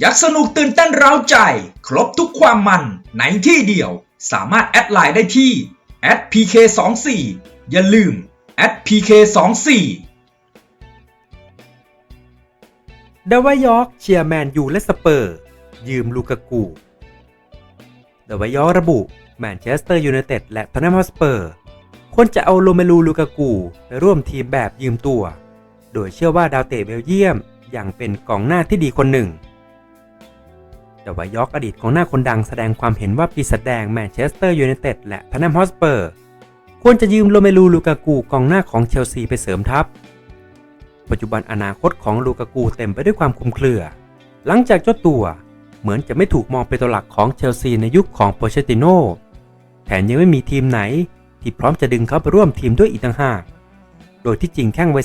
อยากสนุกตื่นเต้นเร้าใจ ครบทุกความมันในที่เดียว สามารถแอดไลน์ได้ที่ @pk24 อย่าลืม @pk24 เดวายอร์กเชียร์แมนยูและสเปอร์ ยืมลูกากูเดวายอร์กระบุแมนเชสเตอร์ยูไนเต็ดและทอนแนมฮอสเปอร์ ควรจะเอาโรเมลูลูกากูไปร่วมทีมแบบยืมตัว โดยเชื่อว่าดาวเตะเบลเยียมอย่างเป็นกองหน้าที่ดีคนหนึ่ง เดวายอกอดีตกองหน้าคนดังแสดงความเห็นว่าปีศาจแดงแมนเชสเตอร์ยูไนเต็ดและทนแนมฮอสเปอร์ ควรจะยืมโรเมลูลูกากูกองหน้าของเชลซีไปเสริมทัพ ปัจจุบันอนาคตของลูกากูเต็มไปด้วยความคลุมเครือ หลังจากเจ้าตัวเหมือนจะไม่ถูกมองเป็นตัวหลักของเชลซีในยุคของโปเชติโนแถมยังไม่มีทีมไหน ที่พร้อมจะดึงเขาไปร่วมทีมด้วยอีกต่างหาก โดยที่จริงแข้งวัย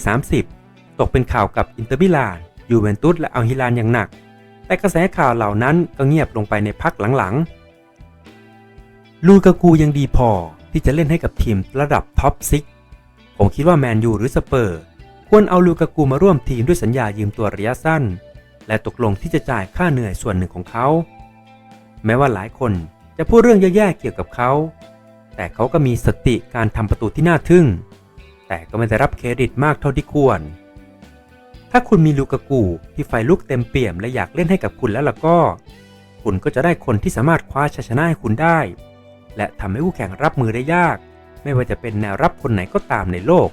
30 ตกเป็นข่าวกับอินเตอร์มิลาน ยูเวนตุสและอัลฮิลานอย่างหนัก แต่กระแสข่าวเหล่านั้นก็เงียบลงไปในพักหลังๆ ลูกากูยังดีพอที่จะเล่นให้กับทีมระดับท็อปซิกผมคิดว่าแมนยูหรือสเปอร์ ควรเอาลูกากูมาร่วมทีมด้วยสัญญายืมตัวระยะสั้น และตกลงที่จะจ่ายค่าเหนื่อยส่วนหนึ่งของเขา แม้ว่าหลายคนจะพูดเรื่องแย่ๆเกี่ยวกับเขา แต่เขาก็มีสติการทำประตูที่น่าทึ่ง แต่ก็ไม่ได้รับเครดิตมากเท่าที่ควร ถ้าคุณมีลูกากูที่ไฟลุกเต็มเปี่ยมและอยากเล่นให้กับคุณแล้วล่ะก็ คุณก็จะได้คนที่สามารถคว้าชัยชนะให้คุณได้ และทำให้คู่แข่งรับมือได้ยาก ไม่ว่าจะเป็นแนวรับคนไหนก็ตามในโลก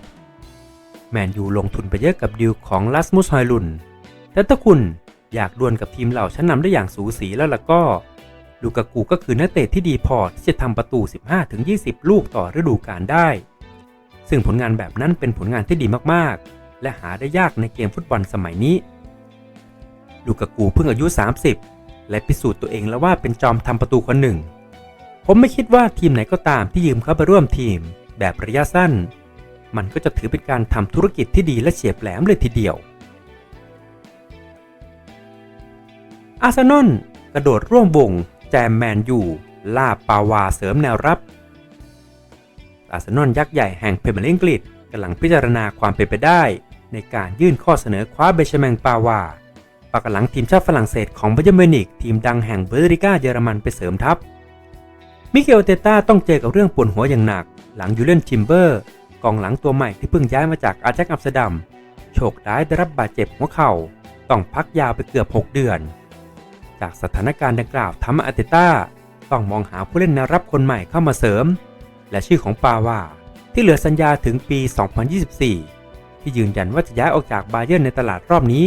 แมนยูลงทุนไปเยอะกับดีลของลัสมุสฮอยลุนแต่ถ้าคุณอยากดวลกับทีมเหล่าชั้นนำได้อย่างสูสีแล้วล่ะก็ ลูกากูก็คือนักเตะที่ดีพอที่จะทำประตู 15-20 ลูกต่อฤดูกาลได้ ซึ่งผลงานแบบนั้นเป็นผลงานที่ดีมากๆ และหาได้ยากในเกมฟุตบอลสมัยนี้ ลูกากูเพิ่งอายุ 30 และพิสูจน์ตัวเองแล้วว่าเป็นจอมทำประตูคนหนึ่ง ผมไม่คิดว่าทีมไหนก็ตามที่ยืมเขาไปร่วมทีม แบบระยะสั้น มันก็จะถือเป็นการทำธุรกิจที่ดีและเฉียบแหลมเลยทีเดียวอาร์เซนอลกระโดดร่วมวงแจมแมนยูล่าปาวาเสริมแนวรับ อาร์เซนอลยักษ์ใหญ่แห่งเพรเมียร์ลีกอังกฤษกำลังพิจารณาความเป็นไปได้ ในการยื่นข้อเสนอคว้าเบชแมงปาวาปากหลังทีมชาติฝรั่งเศสของบาเยร์มินิกทีมดังแห่งเบอร์ริกาเยอรมันไปเสริมทัพ มิเกลเตต้าต้องเจอกับเรื่องปวดหัวอย่างหนัก หลังยูเลนทิมเบอร์กองหลังตัวใหม่ที่เพิ่งย้ายมาจากอาแจ็คอัมสเตอร์ดัมโชคร้ายได้รับบาดเจ็บหัวเข่า ต้องพักยาวไปเกือบ 6 เดือน จากสถานการณ์ดังกล่าวทำให้อาเตต้าต้องมองหาผู้เล่นแนวรับคนใหม่เข้ามาเสริม และชื่อของปาวาที่เหลือสัญญาถึงปี 2024 ที่ยืนยันว่าจะย้ายออกจากบาเยิร์ในตลาดรอบนี้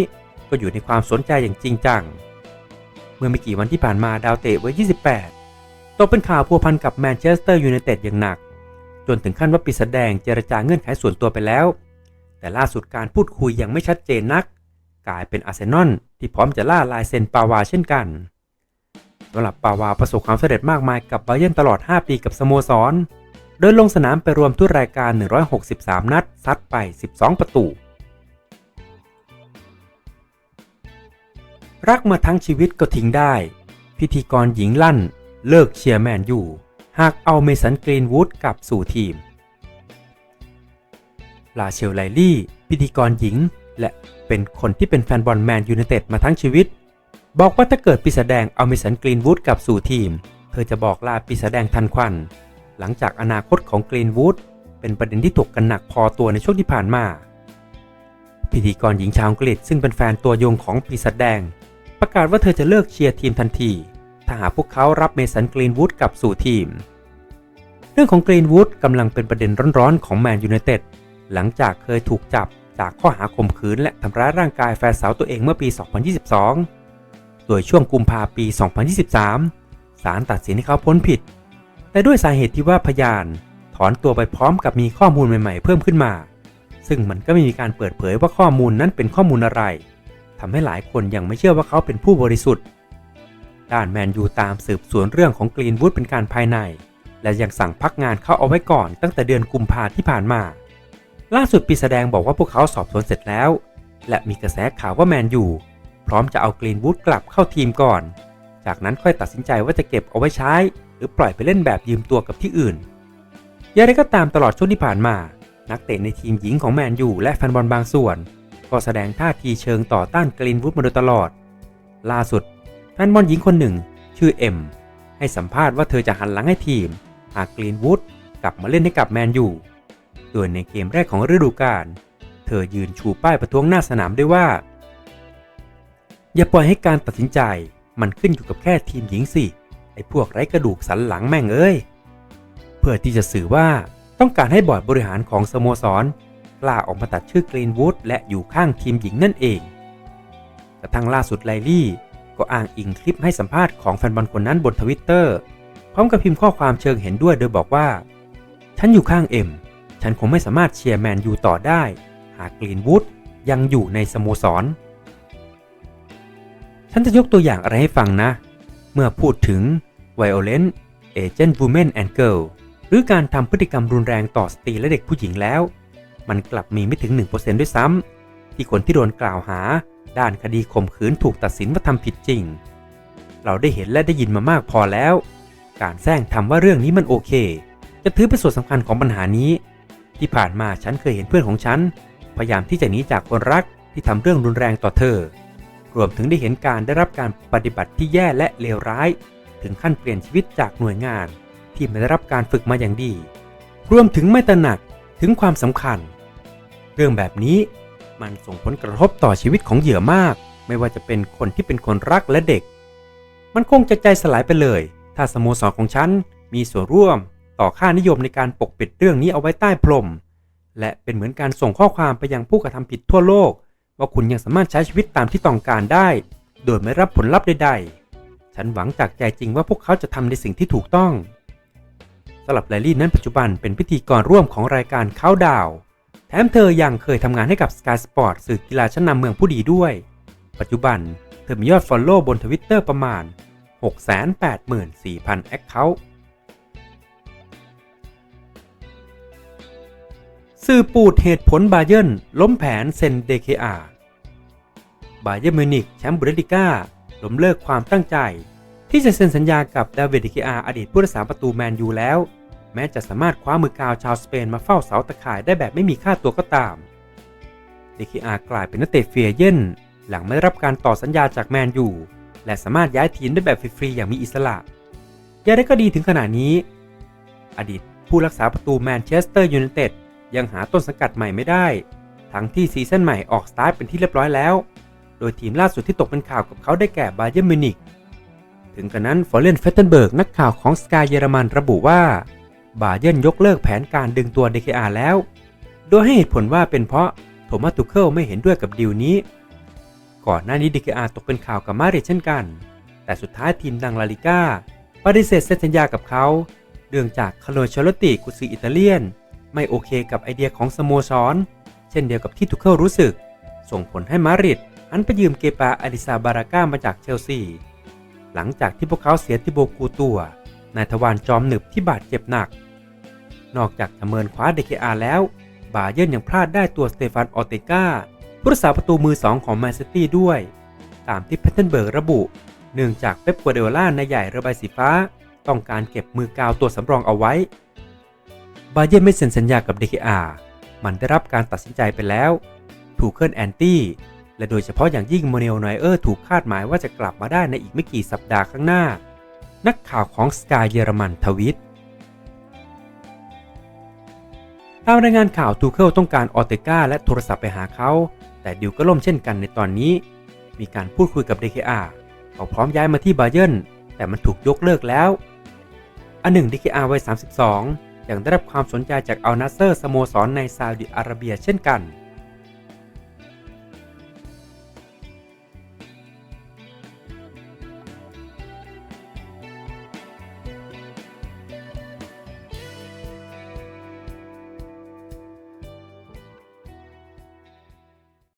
ก็อยู่ในความสนใจอย่างจริงจัง เมื่อไม่กี่วันที่ผ่านมาดาวเตะวัย28 ตกเป็นข่าวพัวพันกับแมนเชสเตอร์ยูไนเต็ดอย่างหนัก จนถึงขั้นว่าปีศาจแดงเจรจาเงื่อนไขส่วนตัวไปแล้ว แต่ล่าสุดการพูดคุยยังไม่ชัดเจนนัก กลายเป็นอาร์เซนอลที่พร้อมจะล่าลายเซ็นปาวาเช่นกันสำหรับปาวาประสบความสำเร็จมากมายกับบาเยิร์ตลอด 5 ปีกับสโมสร โดยลงสนามไปรวมทุกรายการ 163 นัด ซัดไป 12 ประตู รักมาทั้งชีวิตก็ทิ้งได้ พิธีกรหญิงลั่น เลิกเชียร์แมนยูหากเอาเมสันกรีนวูดกลับสู่ทีม ลาเชลไลลี่ พิธีกรหญิง และเป็นคนที่เป็นแฟนบอลแมนยูไนเต็ดมาทั้งชีวิต บอกว่าถ้าเกิดปีศาจแดงเอาเมสันกรีนวูดกลับสู่ทีม เธอจะบอกลาปีศาจแดงทันควัน หลังจากอนาคตของกรีนวูดเป็นประเด็นที่ถกกันหนักพอตัวในช่วงที่ผ่านมา พิธีกรหญิงชาวอังกฤษซึ่งเป็นแฟนตัวยงของปีศาจแดง ประกาศว่าเธอจะเลิกเชียร์ทีมทันที ถ้าหากพวกเขารับเมสันกรีนวูดกลับสู่ทีม เรื่องของกรีนวูดกำลังเป็นประเด็นร้อนๆของแมนยูไนเต็ดหลังจากเคยถูกจับจากข้อหาข่มขืนและทำร้ายร่างกายแฟนสาวตัวเองเมื่อปี 2022 โดยช่วงกุมภาปี 2023 ศาลตัดสินให้เขาพ้นผิด แต่ด้วยสาเหตุที่ว่าพยาน ถอนตัวไปพร้อมกับมีข้อมูลใหม่ ๆ เพิ่มขึ้นมา ซึ่งมันก็ไม่มีการเปิดเผยว่าข้อมูลนั้นเป็นข้อมูลอะไรทำให้หลายคนยังไม่เชื่อว่าเขาเป็นผู้บริสุทธิ์ ด้านแมนยูตามสืบสวนเรื่องของกรีนวูดเป็นการภายใน และยังสั่งพักงานเขาเอาไว้ก่อนตั้งแต่เดือนกุมภาที่ผ่านมา ล่าสุดปีแสดงบอกว่าพวกเขาสอบสวนเสร็จแล้ว และมีกระแสข่าวว่าแมนยูพร้อมจะเอากรีนวูดกลับเข้าทีมก่อน จากนั้นค่อยตัดสินใจว่าจะเก็บเอาไว้ใช้ หรือปล่อยไปเล่นแบบยืมตัวกับที่อื่น อย่างไรก็ตามตลอดช่วงที่ผ่านมา นักเตะในทีมหญิงของแมนยูและแฟนบอลบางส่วน ก็แสดงท่าทีเชิงต่อต้านกรีนวูดมาโดยตลอด ล่าสุดแฟนบอลหญิงคนหนึ่ง ชื่อเอ็มให้สัมภาษณ์ว่าเธอจะหันหลังให้ทีม หากกรีนวูดกลับมาเล่นให้กับแมนยูโดยในเกมแรกของฤดูกาลเธอยืนชูป้ายประท้วงหน้าสนามด้วยว่า อย่าปล่อยให้การตัดสินใจมันขึ้นอยู่กับแค่ทีมหญิงสิ ไอ้พวกไร้กระดูกสันหลังแม่งเอ้ย เพื่อที่จะสื่อว่าต้องการให้บอร์ดบริหารของสโมสรกล้าออกมาตัดชื่อกรีนวูดและอยู่ข้างทีมหญิงนั่นเอง กระทั่งล่าสุดไลลี่ ก็อ้างอิงคลิปให้สัมภาษณ์ของแฟนบอลคนนั้นบนทวิตเตอร์พร้อมกับพิมพ์ข้อความเชิงเห็นด้วยโดยบอกว่า ฉันอยู่ข้างเอ็ม ฉันคงไม่สามารถเชียร์แมนยูต่อได้ หากกรีนวูดยังอยู่ในสโมสร ฉันจะยกตัวอย่างอะไรให้ฟังนะ เมื่อพูดถึง Violent Agent Women and Girl หรือการทำพฤติกรรมรุนแรงต่อสตรีและเด็กผู้หญิงแล้ว มันกลับมีไม่ถึง 1%ด้วยซ้ำที่คนที่โดนกล่าวหา ด้านคดีข่มขืนถูกตัดสินว่าทำผิดจริง เราได้เห็นและได้ยินมามากพอแล้ว การแซงทำว่าเรื่องนี้มันโอเค จะถือเป็นส่วนสำคัญของปัญหานี้ ที่ผ่านมาฉันเคยเห็นเพื่อนของฉัน พยายามที่จะหนีจากคนรักที่ทำเรื่องรุนแรงต่อเธอ รวมถึงได้เห็นการได้รับการปฏิบัติที่แย่และเลวร้าย ถึงขั้นเปลี่ยนชีวิตจากหน่วยงาน ที่ไม่ได้รับการฝึกมาอย่างดี รวมถึงไม่ตระหนักถึงความสำคัญ เรื่องแบบนี้มันส่งผลกระทบต่อชีวิตของเหยื่อมาก ไม่ว่าจะเป็นคนที่เป็นคนรักและเด็ก มันคงจะใจสลายไปเลย ถ้าสโมสรของฉันมีส่วนร่วมต่อค่านิยมในการปกปิดเรื่องนี้เอาไว้ใต้พรม และเป็นเหมือนการส่งข้อความไปยังผู้กระทำผิดทั่วโลก ว่าคุณยังสามารถใช้ชีวิตตามที่ต้องการได้ โดยไม่รับผลลัพธ์ใดๆ ฉันหวังจากใจจริงว่าพวกเขาจะทำในสิ่งที่ถูกต้องสำหรับแลลี่นั้นปัจจุบันเป็นพิธีกรร่วมของรายการเขาดาว แถมเธอยังเคยทำงานให้กับ Sky Sport สื่อกีฬาชั้นนำเมืองผู้ดีด้วย ปัจจุบันเธอมียอดฟอลโล่บนทวิตเตอร์ประมาณ 684,000แอคเคาท์สื่อปูดเหตุผลบาเยิร์นล้มแผนเซ็น DKR บาเยิร์นมิวนิกแชมป์บุนเดสลิก้า ล้มเลิกความตั้งใจ ที่จะเซ็นสัญญากับดาวิด DKR อดีตผู้รักษาประตูแมนยูแล้ว แม้จะสามารถคว้ามือกาวชาวสเปนมาเฝ้าเสาตะข่ายได้แบบไม่มีค่าตัวก็ตาม DKR กลายเป็นนักเตะเฟียเย่นหลังไม่รับการต่อสัญญาจากแมนยูและสามารถย้ายทีมได้แบบฟรีๆอย่างมีอิสระอย่างไรก็ดีถึงขณะนี้ อดีตผู้รักษาประตูแมนเชสเตอร์ยูไนเต็ดยังหาต้นสังกัดใหม่ไม่ได้ ทั้งที่ซีซั่นใหม่ออกสตาร์ทเป็นที่เรียบร้อยแล้ว โดยทีมล่าสุดที่ตกเป็นข่าวกับเขาได้แก่บาเย r n มิวนิกถึงกระนั้นฟอร์เรนเฟตเทนเบิร์กนักข่าวของสกายเยอรมันระบุว่า บาเย r n ยกเลิกแผนการดึงตัว DKR แล้ว โดยให้เหตุผลว่าเป็นเพราะโทมัสตุเคิลไม่เห็นด้วยกับดีลนี้ ก่อนหน้านี้ DKR ตกเป็นข่าวกับมาดริดเช่นกัน แต่สุดท้ายทีมดังลาลิก้าปฏิเสธเซ็นสัญญากับเขาเนื่องจากคาร์โลชลติกุซืออิตาเลียน ไม่โอเคกับไอเดียของสโมสร เช่นเดียวกับที่ทุกเคิลรู้สึก ส่งผลให้มาดริด หันไปยืมเกปาอาริซาบาราก้ามาจากเชลซี หลังจากที่พวกเขาเสียติโบกูตัว นายทวารจอมหนึบที่บาดเจ็บหนัก นอกจากจะเมินคว้าเดคอาแล้ว บาเยิร์นยังพลาดได้ตัวสเตฟานออเตกาผู้รักษาประตูมือสองของแมนซิตี้ด้วย ตามที่แพทเทนเบิร์กระบุ เนื่องจากเป๊ปกัวเดโอล่านายใหญ่ระบายสีฟ้า ต้องการเก็บมือกาวตัวสำรองเอาไว้ บาเยิร์นไม่เซ็นสัญญากับ DKR มันได้รับการตัดสินใจไปแล้ว ถูกเคิลแอนตี้ และโดยเฉพาะอย่างยิ่งโมเนลนอยเออร์ถูกคาดหมายว่าจะกลับมาได้ในอีกไม่กี่สัปดาห์ข้างหน้า นักข่าวของสกายเยอรมันทวิตตามรายงานข่าวทูเคิลต้องการออเตกาและโทรศัพท์ไปหาเขา แต่ดิวก็ล่มเช่นกันในตอนนี้ มีการพูดคุยกับ DKR เขาพร้อมย้ายมาที่บาเยินแต่มันถูกยกเลิกแล้ว อันหนึ่ง DKR วัย32ยังได้รับความสนใจจากอัลนัสเซอร์สโมสรในซาอุดิอาระเบียเช่นกัน